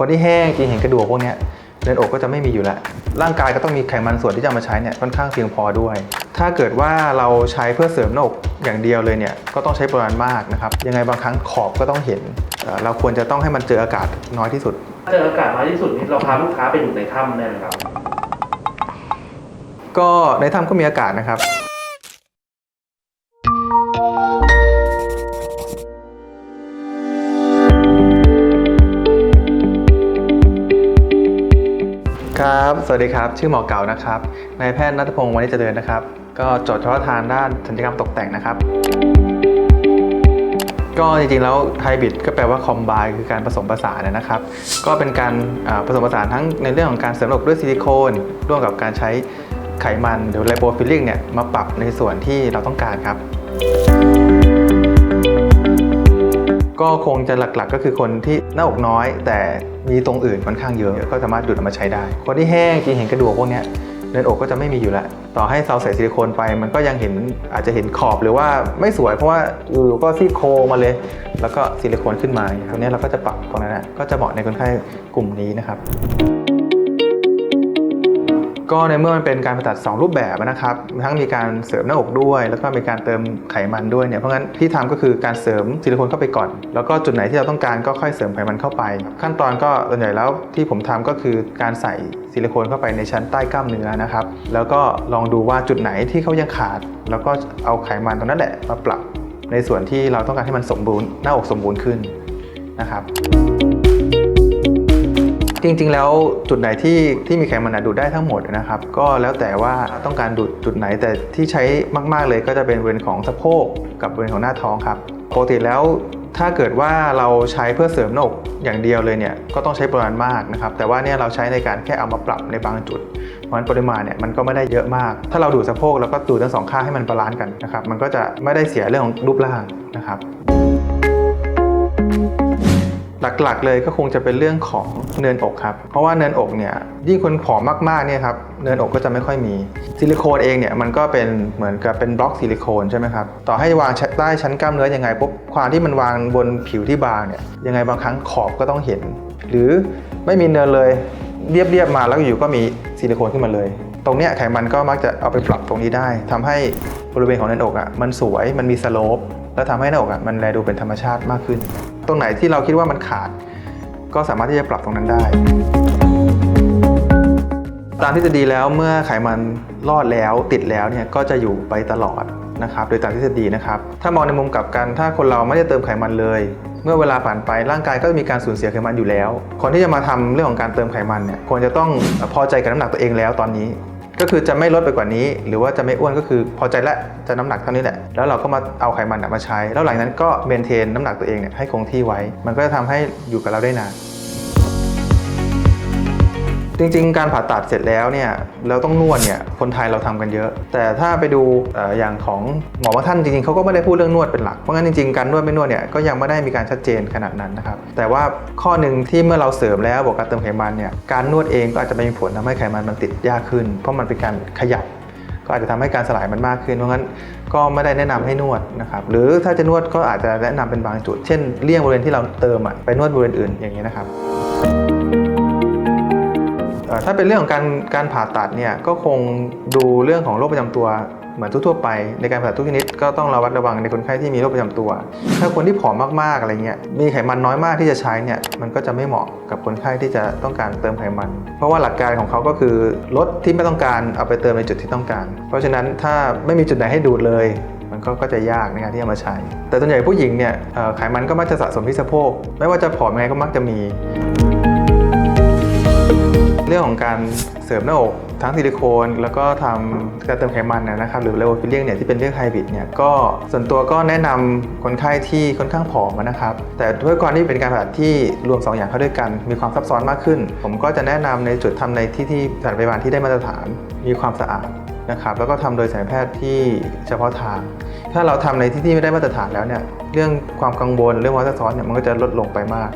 คนที่แห้งกินเห็นกระดูกพวกเนี้ยเนินอกก็จะไม่มีอยู่แล้ว ร่างกายก็ต้องมีไขมันส่วนที่จะเอามาใช้เนี่ยค่อนข้างเพียงพอด้วย ถ้าเกิดว่าเราใช้เพื่อเสริมหน้าอกอย่างเดียวเลยเนี่ยก็ต้องใช้ปริมาณมากนะครับ ยังไงบางครั้งขอบก็ต้องเห็นเอ่อเราควรจะต้องให้มันเจออากาศน้อยที่สุด เจออากาศน้อยที่สุดนี่เราพาลูกค้าไปอยู่ในถ้ำได้ไหมครับ ก็ในถ้ำก็มีอากาศนะครับ ครับ สวัสดีครับ ชื่อหมอเก่านะครับ นายแพทย์นัทพงศ์วณิชเจริญนะครับ ก็จบเฉพาะทางด้านศัลยกรรมตกแต่งนะครับ ก็จริงๆแล้วไฮบริดก็แปลว่าคอมไบคือการผสมผสานนะครับ ก็เป็นการผสมผสานทั้งในเรื่องของการเสริมหน้าอกด้วยซิลิโคน ร่วมกับการใช้ไขมันหรือไลโปฟิลลิ่งเนี่ยมาปรับในส่วนที่เราต้องการครับ ก็คงจะหลักๆ ก็คือคนที่หน้าอกน้อย แต่มีตรงอื่นค่อนข้างเยอะก็สามารถดูดออกมาใช้ได้ คนที่แห้งกินเห็นกระดูกพวกเนี้ยเนินอกก็จะไม่มีอยู่แล้วต่อให้เราใส่ซิลิโคนไป มันก็ยังเห็นอาจจะเห็นขอบหรือว่าไม่สวยเพราะว่าอยู่ก็ซี่โครงมาเลย แล้วก็ซิลิโคนขึ้นมาตรงนี้เราก็จะปรับตรงนั้นนะก็จะเหมาะในคนไข้กลุ่มนี้นะครับ ก็ในเมื่อมันเป็นการผ่าตัด 2 รูปแบบนะครับ ทั้งมีการเสริมหน้าอกด้วย แล้วก็มีการเติมไขมันด้วยเนี่ยเพราะงั้นที่ทำก็คือการเสริมซิลิโคนเข้าไปก่อน แล้วก็จุดไหนที่เราต้องการก็ค่อยเสริมไขมันเข้าไป ขั้นตอนก็ส่วนใหญ่แล้วที่ผมทำก็คือการใส่ซิลิโคนเข้าไปในชั้นใต้กล้ามเนื้อนะครับ แล้วก็ลองดูว่าจุดไหนที่เขายังขาด แล้วก็เอาไขมันตรงนั้นแหละมาปรับ ในส่วนที่เราต้องการให้มันสมบูรณ์หน้าอกสมบูรณ์ขึ้นนะครับ จริง ๆ แล้วจุดไหนที่ที่มีไขมันอะดูดได้ทั้งหมดนะครับ ก็แล้วแต่ว่าต้องการดูดจุดไหนแต่ที่ใช้มากๆเลยก็จะเป็นบริเวณของสะโพกกับบริเวณของหน้าท้องครับปกติแล้วถ้าเกิดว่าเราใช้เพื่อเสริมหน้าอกอย่างเดียวเลยเนี่ยก็ต้องใช้ปริมาณมากนะครับแต่ว่าเนี่ยเราใช้ในการแค่เอามาปรับในบางจุด เพราะฉะนั้นปริมาณเนี่ยมันก็ไม่ได้เยอะมาก ถ้าเราดูดสะโพกแล้วก็ดูดทั้งสองข้างให้มันบาลานซ์กันนะครับมันก็จะไม่ได้เสียเรื่องของรูปร่างนะครับ หลักๆ เลยก็คงจะเป็นเรื่องของเนินอกครับ เพราะว่าเนินอกเนี่ยยิ่งคนผอมมากๆเนี่ยครับเนินอกก็จะไม่ค่อยมีซิลิโคนเองเนี่ยมันก็เป็นเหมือนกับเป็นบล็อกซิลิโคนใช่ไหมครับต่อให้วางใต้ชั้นกล้ามเนื้อยังไงปุ๊บความที่มันวางบนผิวที่บางเนี่ยยังไงบางครั้งขอบก็ต้องเห็น หรือไม่มีเนินเลยเรียบๆมาแล้วอยู่ก็มีซิลิโคนขึ้นมาเลย ตรงเนี้ยไขมันก็มักจะเอาไปปรับตรงนี้ได้ทำให้บริเวณของเนินอกอะมันสวยมันมีสโลปแล้วทำให้หน้าอกอะมันแลดูเป็นธรรมชาติมากขึ้น ตรงไหนที่เราคิดว่ามันขาด ก็สามารถที่จะปรับตรงนั้นได้ ตามทฤษฎีแล้วเมื่อไขมันรอดแล้วติดแล้วเนี่ยก็จะอยู่ไปตลอดนะครับโดยตามทฤษฎีนะครับ ถ้ามองในมุมกลับกัน ถ้าคนเราไม่ได้เติมไขมันเลย เมื่อเวลาผ่านไปร่างกายก็มีการสูญเสียไขมันอยู่แล้ว คนที่จะมาทำเรื่องของการเติมไขมันเนี่ยควรจะต้องพอใจกับน้ำหนักตัวเองแล้วตอนนี้ ก็คือจะไม่ลดไปกว่านี้ หรือว่าจะไม่อ้วนก็คือพอใจแล้วจะน้ำหนักเท่านี้แหละ แล้วเราก็มาเอาไขมันมาใช้ แล้วหลังนั้นก็เมนเทนน้ำหนักตัวเองเนี่ยให้คงที่ไว้ มันก็จะทำให้อยู่กับเราได้นาน จริง ๆ การผ่าตัดเสร็จแล้วเนี่ยเราต้องนวดเนี่ยคนไทยเราทำกันเยอะ แต่ถ้าไปดูออย่างของหมอบางท่านจริงๆเขาก็ไม่ได้พูดเรื่องนวดเป็นหลักเพราะงั้นจริงๆการนวดไม่นวดเนี่ยก็ยังไม่ได้มีการชัดเจนขนาดนั้นนะครับแต่ว่าข้อหนึ่งที่เมื่อเราเสริมแล้วบวกการเติมไขมันเนี่ยการนวดเองก็อาจจะไม่มีผลทำให้ไขมันมันติดยากขึ้น เพราะมันเป็นการขยับก็อาจจะทำให้การสลายมันมากขึ้น เพราะงั้นก็ไม่ได้แนะนำให้นวดนะครับ หรือถ้าจะนวดก็อาจจะแนะนำเป็นบางจุด เช่นเลี่ยงบริเวณที่เราเติมไปนวดบริเวณอื่นอย่างนี้นะครับ ถ้าเป็นเรื่องของการการผ่าตัดเนี่ยก็คงดูเรื่องของโรคประจำตัวเหมือนทั่วไปในการผ่าตัดทุกชนิดก็ต้องระวัดระวังในคนไข้ที่มีโรคประจำตัว ถ้าคนที่ผอมมากๆอะไรเงี้ยมีไขมันน้อยมากที่จะใช้เนี่ยมันก็จะไม่เหมาะกับคนไข้ที่จะต้องการเติมไขมัน เพราะว่าหลักการของเขาก็คือลดที่ไม่ต้องการเอาไปเติมในจุดที่ต้องการ เพราะฉะนั้นถ้าไม่มีจุดไหนให้ดูดเลย มันก็จะยากในการที่จะมาใช้ แต่ส่วนใหญ่ผู้หญิงเนี่ยไขมันก็มักจะสะสมที่สะโพกไม่ว่าจะผอมยังไงก็มักจะมี เรื่องของการเสริมหน้าอกทั้งซิลิโคน แล้วก็ทำการเติมไขมันนะครับหรือเลโอฟิลเลียงเนี่ยที่เป็นเรื่องไฮบริดเนี่ยก็ส่วนตัวก็แนะนำคนไข้ที่ค่อนข้างผอมนะครับแต่ด้วยความที่เป็นการผ่าตัดที่รวม 2 อย่างเข้าด้วยกัน มีความซับซ้อนมากขึ้น ผมก็จะแนะนำในจุดทำในที่ที่สถานพยาบาลที่ได้มาตรฐานมีความสะอาดนะครับแล้วก็ทำโดยสายแพทย์ที่เฉพาะทาง ถ้าเราทำในที่ที่ไม่ได้มาตรฐานแล้วเนี่ยเรื่องความกังวลเรื่องความซับซ้อนเนี่ยมันก็จะลดลงไปมาก